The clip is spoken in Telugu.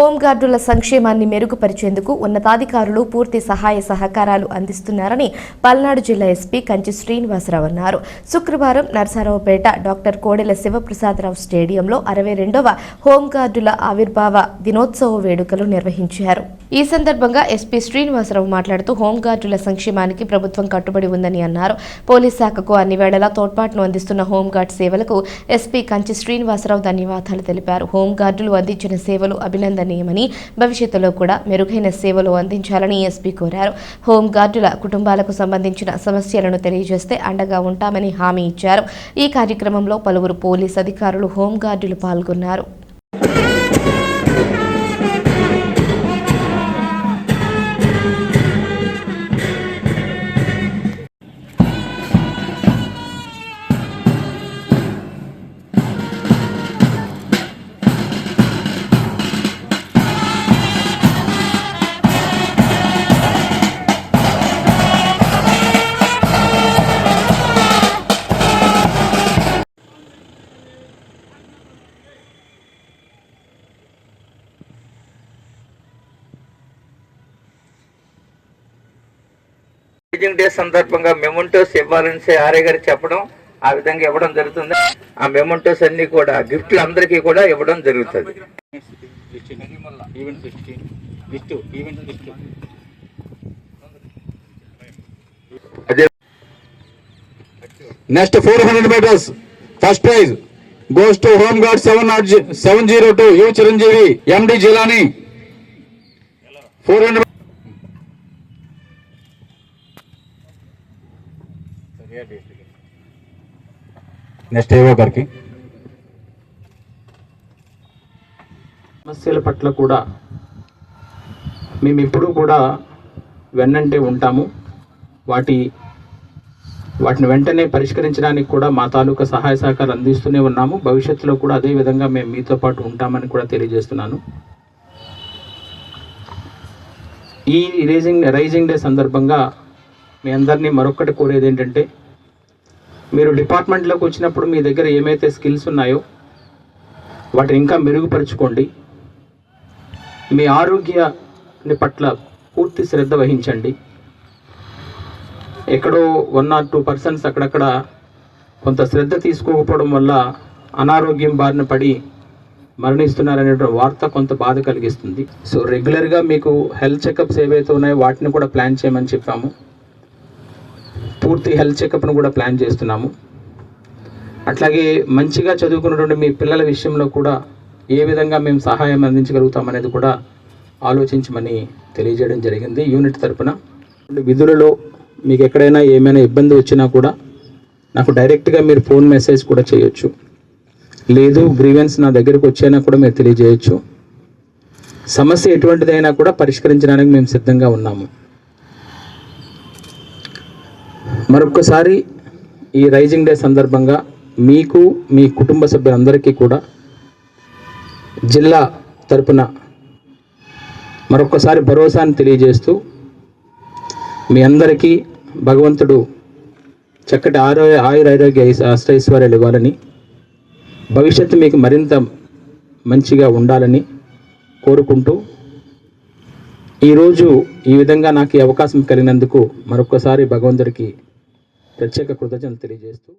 హోంగార్డుల సంక్షేమాన్ని మెరుగుపరిచేందుకు ఉన్నతాధికారులు పూర్తి సహాయ సహకారాలు అందిస్తున్నారని పల్నాడు జిల్లా ఎస్పీ కంచి శ్రీనివాసరావు అన్నారు. శుక్రవారం నరసరావుపేట డాక్టర్ కోడెల శివప్రసాదరావు స్టేడియంలో అరవై రెండవ హోంగార్డుల ఆవిర్భావ దినోత్సవ వేడుకలు నిర్వహించారు. ఈ సందర్భంగా ఎస్పీ శ్రీనివాసరావు మాట్లాడుతూ హోంగార్డుల సంక్షేమానికి ప్రభుత్వం కట్టుబడి ఉందని అన్నారు. పోలీస్ శాఖకు అన్ని వేళలా తోడ్పాటును అందిస్తున్న హోంగార్డ్ సేవలకు ఎస్పీ కంచి శ్రీనివాసరావు ధన్యవాదాలు తెలిపారు. హోంగార్డులు అందించిన సేవలు అభినందన అభినందనీయమని భవిష్యత్తులో కూడా మెరుగైన సేవలు అందించాలని ఎస్పీ కోరారు. హోంగార్డుల కుటుంబాలకు సంబంధించిన సమస్యలను తెలియజేస్తే అండగా ఉంటామని హామీ ఇచ్చారు. ఈ కార్యక్రమంలో పలువురు పోలీస్ అధికారులు హోంగార్డులు పాల్గొన్నారు. టీచింగ్ డే సందర్భంగా మెమోంటోస్ ఇవ్వాలని ఆర్య గారు చెప్పడం ఆ విధంగా ఇవ్వడం జరుగుతుంది. ఆ మెమోంటోస్ అన్ని కూడా గిఫ్ట్లు అందరికీ కూడా ఇవ్వడం జరుగుతుంది. Four hundred list event list అదే Next 400 meters, first prize seven zero two Guard 702, U Chiranjeevi, four hundred next ఏవో గారికి. సమస్యల పట్ల కూడా మేము ఎప్పుడూ కూడా వెన్నంటే ఉంటాము. వాటి వాటిని వెంటనే పరిష్కరించడానికి కూడా మా తాలూకా సహాయ సహకారాలు అందిస్తూనే ఉన్నాము. భవిష్యత్తులో కూడా అదే విధంగా మేము మీతో పాటు ఉంటామని కూడా తెలియజేస్తున్నాను. ఈ రైజింగ్ రైజింగ్ డే సందర్భంగా మీ అందరినీ మరొక్కటి కోరేది ఏంటంటే మీరు డిపార్ట్మెంట్లోకి వచ్చినప్పుడు మీ దగ్గర ఏమైతే స్కిల్స్ ఉన్నాయో వాటిని ఇంకా మెరుగుపరుచుకోండి. మీ ఆరోగ్యాన్ని పట్ల పూర్తి శ్రద్ధ వహించండి. ఎక్కడో వన్ ఆర్ టూ పర్సన్స్ అక్కడక్కడ కొంత శ్రద్ధ తీసుకోకపోవడం వల్ల అనారోగ్యం బారిన పడి మరణిస్తున్నారనే వార్త కొంత బాధ కలిగిస్తుంది. సో రెగ్యులర్గా మీకు హెల్త్ చెకప్స్ ఏవైతే ఉన్నాయో వాటిని కూడా ప్లాన్ చేయమని చెప్పాము. పూర్తి హెల్త్ చెకప్ను కూడా ప్లాన్ చేస్తున్నాము. అట్లాగే మంచిగా చదువుకున్నటువంటి మీ పిల్లల విషయంలో కూడా ఏ విధంగా మేము సహాయం అందించగలుగుతాం అనేది కూడా ఆలోచించమని తెలియజేయడం జరిగింది. యూనిట్ తరపున విధులలో మీకు ఎక్కడైనా ఏమైనా ఇబ్బంది వచ్చినా కూడా నాకు డైరెక్ట్గా మీరు ఫోన్ మెసేజ్ కూడా చేయొచ్చు. లేదు గ్రీవెన్స్ నా దగ్గరకు వచ్చైనా కూడా మీరు తెలియజేయచ్చు. సమస్య ఎటువంటిదైనా కూడా పరిష్కరించడానికి మేము సిద్ధంగా ఉన్నాము. మరొకసారి ఈ రైజింగ్ డే సందర్భంగా మీకు మీ కుటుంబ సభ్యులందరికీ కూడా జిల్లా తరపున మరొకసారి భరోసాని తెలియజేస్తూ మీ అందరికీ భగవంతుడు చక్కటి ఆరోగ్య ఆయురారోగ్య అష్టైశ్వర్యాలు ఇవ్వాలని భవిష్యత్తు మీకు మరింత మంచిగా ఉండాలని కోరుకుంటూ ఈరోజు ఈ విధంగా నాకు ఈ అవకాశం కలిగినందుకు మరొకసారి భగవంతుడికి ప్రత్యేక కృతజ్ఞతలు తెలియజేస్తూ